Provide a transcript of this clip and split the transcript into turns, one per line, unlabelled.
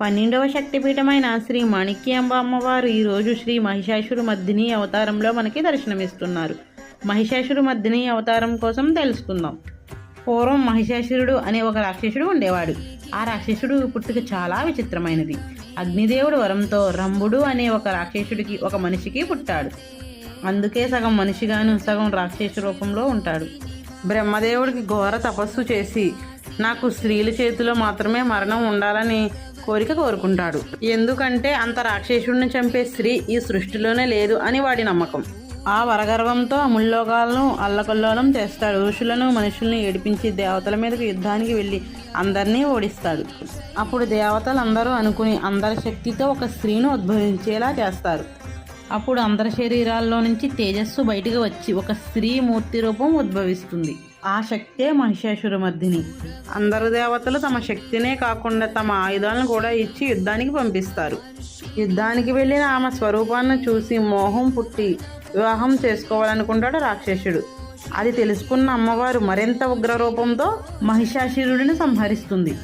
పన్నెండవ శక్తిపీఠమైన శ్రీ మాణిక్యాంబ అమ్మవారు ఈరోజు శ్రీ మహిషాసురు మద్దిని అవతారంలో మనకి దర్శనమిస్తున్నారు. మహిషాసురు మద్దిని అవతారం కోసం తెలుసుకుందాం. పూర్వం మహిషాసురుడు అనే ఒక రాక్షసుడు ఉండేవాడు. ఆ రాక్షసుడు పుట్టుక చాలా విచిత్రమైనది. అగ్నిదేవుడు వరంతో రంభుడు అనే ఒక రాక్షసుడికి ఒక మనిషికి పుట్టాడు. అందుకే సగం మనిషిగాను సగం రాక్షస రూపంలో ఉంటాడు. బ్రహ్మదేవుడికి ఘోర తపస్సు చేసి నాకు స్త్రీల చేతిలో మాత్రమే మరణం ఉండాలని కోరిక కోరుకుంటాడు. ఎందుకంటే అంత రాక్షసుడిని చంపే స్త్రీ ఈ సృష్టిలోనే లేదు అని వాడి నమ్మకం. ఆ వరగర్వంతో ముల్లోకాలను అల్లకల్లోలం చేస్తాడు. ఋషులను మనుషుల్ని ఏడిపించి దేవతల మీదకు యుద్ధానికి వెళ్ళి అందరినీ ఓడిస్తాడు. అప్పుడు దేవతలందరూ అనుకుని అందరి శక్తితో ఒక స్త్రీను ఉద్భవించేలా చేస్తారు. అప్పుడు అందరి శరీరాల్లో నుంచి తేజస్సు బయటకు వచ్చి ఒక స్త్రీ మూర్తి రూపం ఉద్భవిస్తుంది. ఆ శక్తే మహిషాసురమర్దిని అందరు దేవతలు తమ శక్తినే కాకుండా తమ ఆయుధాలను కూడా ఇచ్చి యుద్ధానికి పంపిస్తారు. యుద్ధానికి వెళ్ళిన ఆమె స్వరూపాన్ని చూసి మోహం పుట్టి వివాహం చేసుకోవాలనుకుంటాడు రాక్షసుడు. అది తెలుసుకున్న అమ్మవారు మరింత ఉగ్ర రూపంతో మహిషాసురుడిని సంహరిస్తుంది.